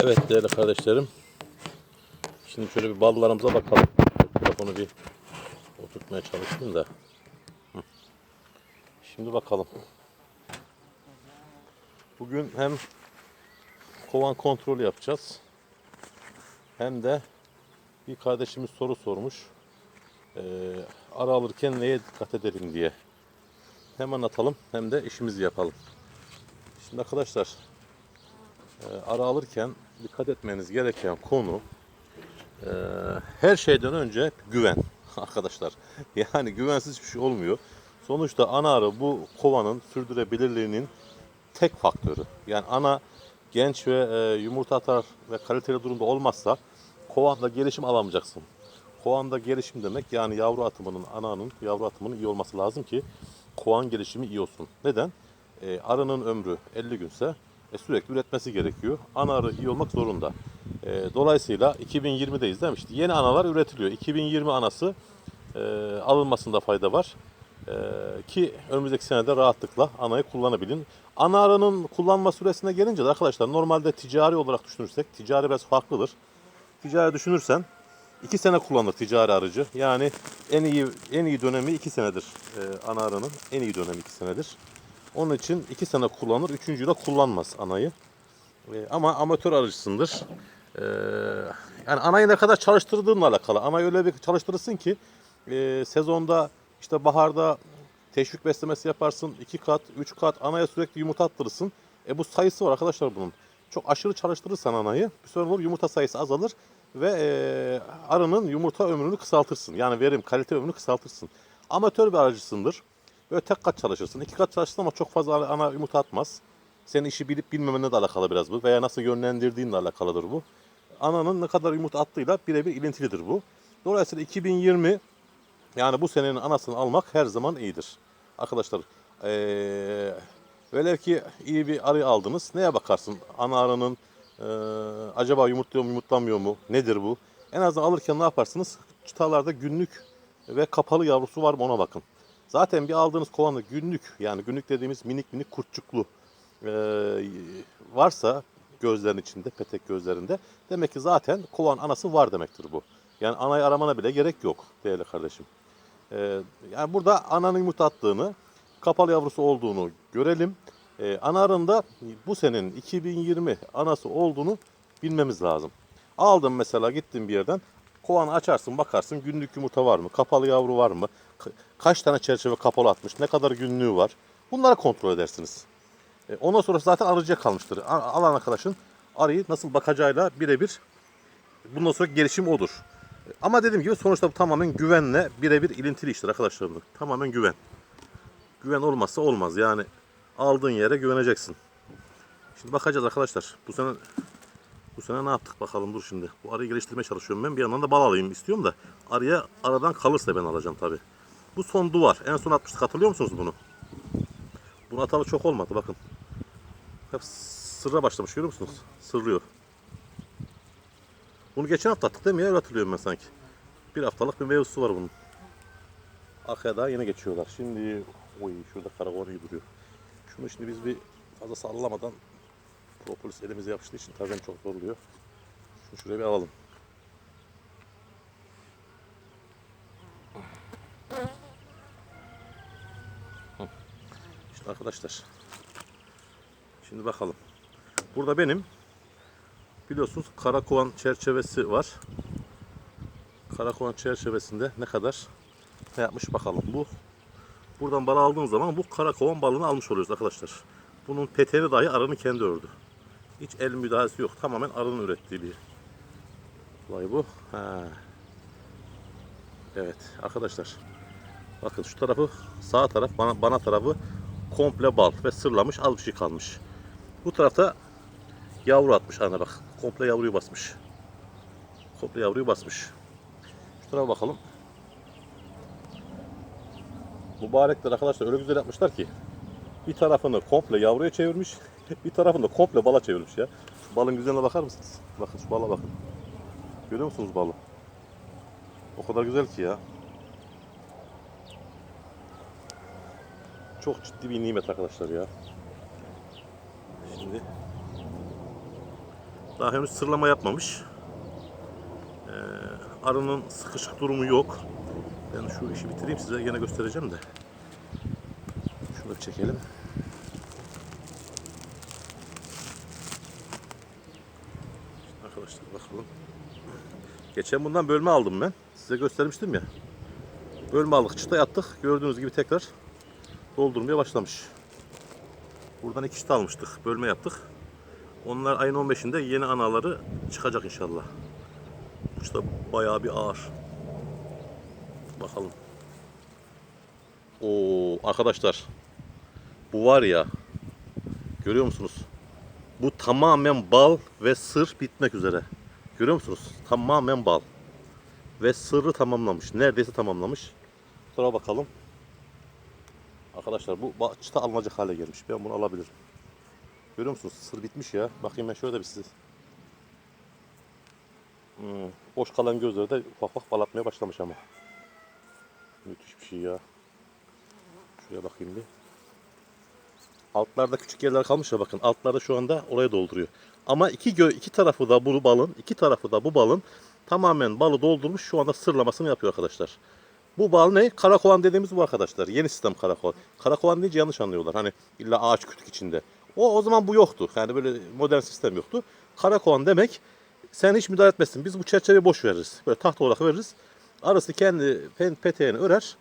Evet değerli kardeşlerim. Şimdi şöyle bir ballarımıza bakalım. Telefonu bir oturtmaya çalıştım da. Şimdi bakalım. Bugün hem kovan kontrolü yapacağız. Hem de bir kardeşimiz soru sormuş. Ee, ara alırken neye dikkat edelim diye. Hem anlatalım hem de işimizi yapalım. Şimdi arkadaşlar ara alırken dikkat etmeniz gereken konu e, her şeyden önce güven arkadaşlar. Yani güvensiz bir şey olmuyor. Sonuçta ana arı bu kovanın sürdürebilirliğinin tek faktörü. Yani ana genç ve e, yumurta atar ve kaliteli durumda olmazsa kovanda gelişim alamayacaksın. Kovanda gelişim demek yani yavru atımının, ananın yavru atımının iyi olması lazım ki kovan gelişimi iyi olsun. Neden? E, arının ömrü 50 günse e, sürekli üretmesi gerekiyor. Ana arı iyi olmak zorunda. E, dolayısıyla 2020'deyiz değil mi? İşte yeni analar üretiliyor. 2020 anası e, alınmasında fayda var. E, ki önümüzdeki senede rahatlıkla anayı kullanabilin. Ana arının kullanma süresine gelince de arkadaşlar normalde ticari olarak düşünürsek ticari biraz farklıdır. Ticari düşünürsen 2 sene kullanır ticari arıcı. Yani en iyi en iyi dönemi 2 senedir. E, ana arının en iyi dönemi 2 senedir. Onun için 2 sene kullanır, 3. yılda kullanmaz anayı. E, ama amatör arıcısındır. E, yani anayı ne kadar çalıştırdığınla alakalı. Anayı öyle bir çalıştırırsın ki e, sezonda işte baharda teşvik beslemesi yaparsın. 2 kat, 3 kat anaya sürekli yumurta attırırsın. E bu sayısı var arkadaşlar bunun. Çok aşırı çalıştırırsan anayı bir sonra olur yumurta sayısı azalır ve e, arının yumurta ömrünü kısaltırsın. Yani verim, kalite ömrünü kısaltırsın. Amatör bir arıcısındır. Böyle tek kat çalışırsın. iki kat çalışırsın ama çok fazla ana yumurta atmaz. Senin işi bilip bilmemenle de alakalı biraz bu. Veya nasıl yönlendirdiğinle alakalıdır bu. Ananın ne kadar yumurta attığıyla birebir ilintilidir bu. Dolayısıyla 2020 yani bu senenin anasını almak her zaman iyidir. Arkadaşlar velev ki iyi bir arı aldınız. Neye bakarsın? Ana arının eee, acaba yumurtluyor mu yumurtlamıyor mu? Nedir bu? En azından alırken ne yaparsınız? Çıtalarda günlük ve kapalı yavrusu var mı ona bakın. Zaten bir aldığınız kovanda günlük yani günlük dediğimiz minik minik kurtçuklu eee, varsa gözlerin içinde, petek gözlerinde demek ki zaten kovan anası var demektir bu. Yani anayı aramana bile gerek yok değerli kardeşim. Ee, yani burada ananın yumurta attığını, kapalı yavrusu olduğunu görelim. Ee, ana arında bu senenin 2020 anası olduğunu bilmemiz lazım. Aldım mesela gittim bir yerden. Kovanı açarsın bakarsın günlük yumurta var mı? Kapalı yavru var mı? Ka- kaç tane çerçeve kapalı atmış? Ne kadar günlüğü var? Bunları kontrol edersiniz. E, ondan sonra zaten arıcıya kalmıştır. Alan arkadaşın arıyı nasıl bakacağıyla birebir bundan sonra gelişim odur. Ama dediğim gibi sonuçta bu tamamen güvenle birebir ilintili iştir arkadaşlar. bu. Tamamen güven. Güven olmazsa olmaz. Yani aldığın yere güveneceksin. Şimdi bakacağız arkadaşlar. Bu sene bu sene ne yaptık bakalım dur şimdi. Bu arıyı geliştirmeye çalışıyorum ben. Bir yandan da bal alayım istiyorum da arıya aradan kalırsa ben alacağım tabi. Bu son duvar. En son atmıştık hatırlıyor musunuz bunu? Bunu atalı çok olmadı bakın. Hep sırra başlamış görüyor musunuz? Sırlıyor. Bunu geçen hafta attık değil mi ya? Öyle hatırlıyorum ben sanki. Bir haftalık bir mevzusu var bunun. Arkaya daha yine geçiyorlar. Şimdi oy şurada karakol iyi duruyor. Şunu şimdi biz bir fazla sallamadan propolis elimize yapıştığı için tabii çok zorluyor. Şunu şuraya bir alalım. Arkadaşlar. Şimdi bakalım. Burada benim biliyorsunuz karakovan çerçevesi var. Karakovan çerçevesinde ne kadar ne yapmış bakalım. Bu buradan bal aldığın zaman bu karakovan balını almış oluyoruz arkadaşlar. Bunun peteni dahi arının kendi ördü. Hiç el müdahalesi yok. Tamamen arının ürettiği bir olay bu. Ha. Evet arkadaşlar. Bakın şu tarafı sağ taraf bana, bana tarafı komple bal ve sırlamış az bir şey kalmış. Bu tarafta yavru atmış ana bak. Komple yavruyu basmış. Komple yavruyu basmış. Şu tarafa bakalım. Mübarekler arkadaşlar öyle güzel yapmışlar ki bir tarafını komple yavruya çevirmiş, bir tarafını da komple bala çevirmiş ya. Şu balın güzelliğine bakar mısınız? Bakın şu bala bakın. Görüyor musunuz balı? O kadar güzel ki ya. Çok ciddi bir nimet arkadaşlar ya. Şimdi Daha henüz sırlama yapmamış. Ee, arının sıkışık durumu yok. Ben şu işi bitireyim size gene göstereceğim de. Şunu çekelim. Arkadaşlar bakalım. Geçen bundan bölme aldım ben. Size göstermiştim ya. Bölme aldık, çıta yattık. Gördüğünüz gibi tekrar doldurmaya başlamış. Buradan iki çıta almıştık. Bölme yaptık. Onlar ayın 15'inde yeni anaları çıkacak inşallah. Bu çıta bayağı bir ağır. Bakalım. Oo arkadaşlar. Bu var ya. Görüyor musunuz? Bu tamamen bal ve sır bitmek üzere. Görüyor musunuz? Tamamen bal. Ve sırrı tamamlamış. Neredeyse tamamlamış. Sonra bakalım. Arkadaşlar bu çıta alınacak hale gelmiş. Ben bunu alabilirim. Görüyor musunuz? Sır bitmiş ya. Bakayım ben şöyle bir size. Hmm, boş kalan gözleri de ufak ufak balatmaya başlamış ama. Müthiş bir şey ya. Şuraya bakayım bir. Altlarda küçük yerler kalmış ya bakın. Altlarda şu anda oraya dolduruyor. Ama iki gö iki tarafı da bu balın, iki tarafı da bu balın tamamen balı doldurmuş. Şu anda sırlamasını yapıyor arkadaşlar. Bu bal ne? Karakovan dediğimiz bu arkadaşlar. Yeni sistem karakovan. Karakovan deyince yanlış anlıyorlar. Hani illa ağaç kütük içinde. O o zaman bu yoktu. Yani böyle modern sistem yoktu. Karakovan demek sen hiç müdahale etmezsin. Biz bu çerçeveyi boş veririz. Böyle tahta olarak veririz. Arası kendi peteğini örer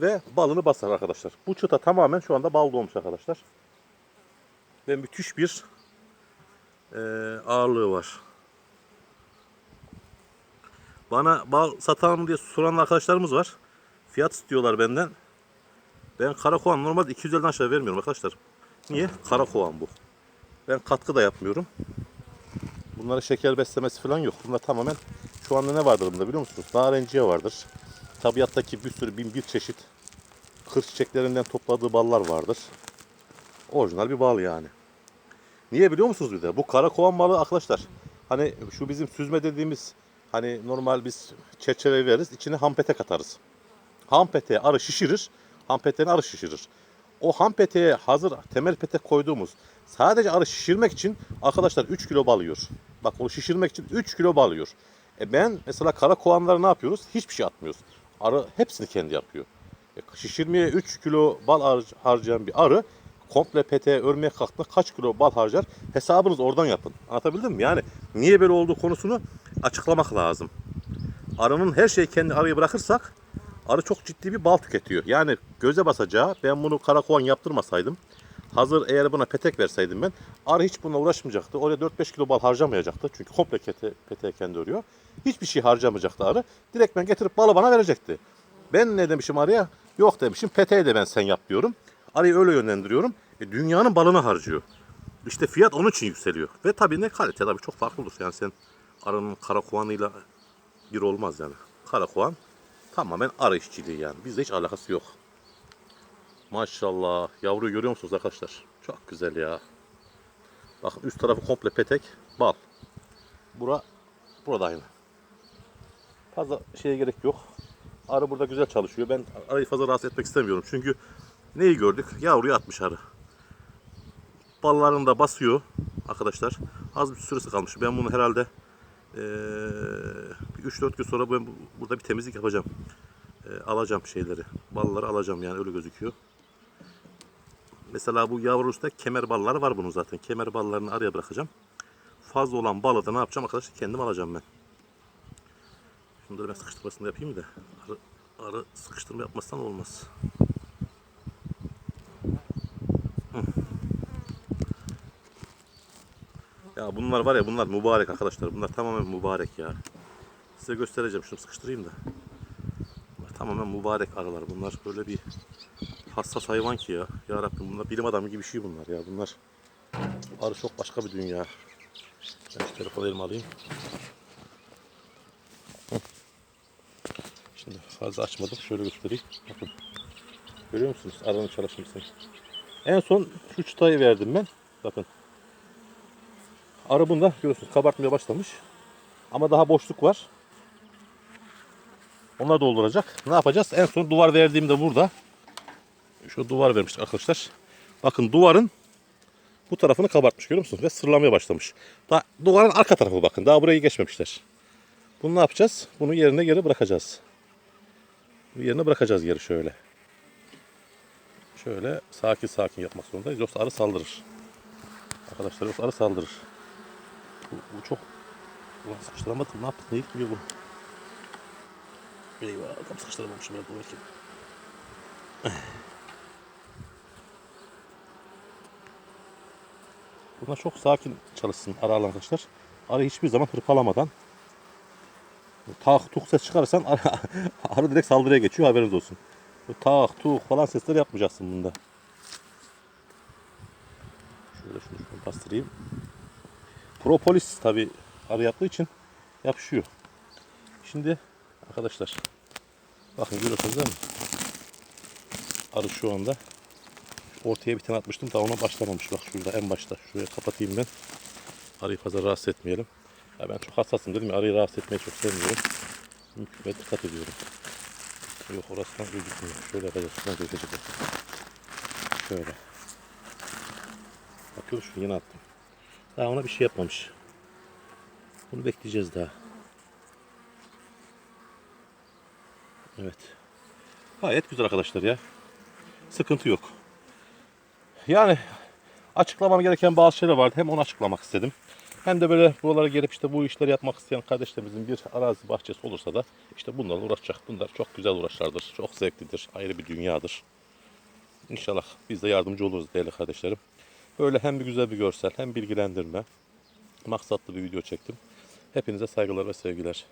ve balını basar arkadaşlar. Bu çıta tamamen şu anda bal dolmuş arkadaşlar. Ve müthiş bir eee, ağırlığı var. Bana bal satalım diye soran arkadaşlarımız var. Fiyat istiyorlar benden. Ben karakovan normalde 250'den aşağı vermiyorum arkadaşlar. Niye? Karakovan bu. Ben katkı da yapmıyorum. Bunlara şeker beslemesi falan yok. Bunlar tamamen şu anda ne vardır bunda biliyor musunuz? Narenciye vardır. Tabiattaki bir sürü bin bir çeşit kır çiçeklerinden topladığı ballar vardır. Orijinal bir bal yani. Niye biliyor musunuz bir de? Bu karakovan balı arkadaşlar. Hani şu bizim süzme dediğimiz hani normal biz çerçeve veririz. içine ham petek atarız. Ham peteğe arı şişirir. Ham peteğine arı şişirir. O ham peteğe hazır temel petek koyduğumuz sadece arı şişirmek için arkadaşlar 3 kilo bal yiyor. Bak onu şişirmek için 3 kilo bal yiyor. E ben mesela kara kovanlara ne yapıyoruz? Hiçbir şey atmıyoruz. Arı hepsini kendi yapıyor. E şişirmeye 3 kilo bal har- harcayan bir arı komple peteğe örmeye kalktığında kaç kilo bal harcar? Hesabınızı oradan yapın. Anlatabildim mi? Yani niye böyle olduğu konusunu açıklamak lazım. Arının her şeyi kendi arıya bırakırsak arı çok ciddi bir bal tüketiyor. Yani göze basacağı ben bunu karakovan yaptırmasaydım hazır eğer buna petek verseydim ben arı hiç bununla uğraşmayacaktı. Oraya 4-5 kilo bal harcamayacaktı. Çünkü komple kete, peteği kendi örüyor. Hiçbir şey harcamayacaktı arı. Direkt ben getirip balı bana verecekti. Ben ne demişim arıya? Yok demişim peteği de ben sen yap diyorum. Arıyı öyle yönlendiriyorum. E, dünyanın balını harcıyor. İşte fiyat onun için yükseliyor. Ve tabii ne kalite tabii çok farklı olur. Yani sen arının karakovanıyla bir olmaz yani. Karakovan tamamen arı işçiliği yani. Bizde hiç alakası yok. Maşallah. Yavruyu görüyor musunuz arkadaşlar? Çok güzel ya. Bakın üst tarafı komple petek, bal. Bura, burada aynı. Fazla şeye gerek yok. Arı burada güzel çalışıyor. Ben arıyı fazla rahatsız etmek istemiyorum. Çünkü neyi gördük? Yavruyu atmış arı. Ballarını da basıyor arkadaşlar. Az bir süresi kalmış. Ben bunu herhalde bir 3-4 gün sonra ben bu- burada bir temizlik yapacağım. Eee, alacağım şeyleri. Balları alacağım yani öyle gözüküyor. Mesela bu yavru üstte kemer balları var bunun zaten. Kemer ballarını araya bırakacağım. Fazla olan balı da ne yapacağım arkadaşlar? Kendim alacağım ben. Şunları ben sıkıştırmasını yapayım da. Arı, arı sıkıştırma yapmazsan olmaz. Ya bunlar var ya bunlar mübarek arkadaşlar. Bunlar tamamen mübarek ya. Size göstereceğim. Şunu sıkıştırayım da. Bunlar tamamen mübarek arılar. Bunlar böyle bir hassas hayvan ki ya. Ya Rabbim bunlar bilim adamı gibi bir şey bunlar ya. Bunlar arı çok başka bir dünya. Ben şu telefonu elime alayım. Şimdi fazla açmadım. Şöyle göstereyim. Bakın. Görüyor musunuz? Arının çalışmasını. En son şu çıtayı verdim ben. Bakın. Arı bunda görüyorsunuz kabartmaya başlamış. Ama daha boşluk var. Onlar dolduracak. Ne yapacağız? En son duvar verdiğimde burada. Şu duvar vermiştik arkadaşlar. Bakın duvarın bu tarafını kabartmış görüyor musunuz? Ve sırlamaya başlamış. Daha duvarın arka tarafı bakın. Daha burayı geçmemişler. Bunu ne yapacağız? Bunu yerine geri bırakacağız. Yerine bırakacağız geri şöyle. Şöyle sakin sakin yapmak zorundayız. Yoksa arı saldırır. Arkadaşlar yoksa arı saldırır. Bu, bu çok... Ulan sıkıştıramadım. Ne yaptık? Ne gitmiyor bu? Eyvah adam sıkıştıramamışım. Ben belki. Bunlar çok sakin çalışsın ararlar arkadaşlar. Arı hiçbir zaman hırpalamadan tak tuk ses çıkarırsan arı, arı direkt saldırıya geçiyor haberiniz olsun. Tak tuk falan sesler yapmayacaksın bunda. Şöyle şunu, şunu bastırayım. Propolis tabi arı yaptığı için yapışıyor. Şimdi arkadaşlar bakın görüyorsunuz değil mi? Arı şu anda ortaya bir tane atmıştım daha ona başlamamış. Bak şurada en başta. Şuraya kapatayım ben. Arıyı fazla rahatsız etmeyelim. Ya ben çok hassasım dedim ya arıyı rahatsız etmeyi çok sevmiyorum. Ve dikkat ediyorum. Yok orasından gözükmüyor. Şöyle yapacağız. Şuradan gözükecek. Şöyle. Bakıyoruz şu yeni attım. Daha ona bir şey yapmamış. Bunu bekleyeceğiz daha. Evet. Gayet güzel arkadaşlar ya. Sıkıntı yok. Yani açıklamam gereken bazı şeyler vardı. Hem onu açıklamak istedim. Hem de böyle buralara gelip işte bu işleri yapmak isteyen kardeşlerimizin bir arazi bahçesi olursa da işte bunlarla uğraşacak. Bunlar çok güzel uğraşlardır. Çok zevklidir. Ayrı bir dünyadır. İnşallah biz de yardımcı oluruz değerli kardeşlerim. Böyle hem bir güzel bir görsel hem bilgilendirme maksatlı bir video çektim. Hepinize saygılar ve sevgiler.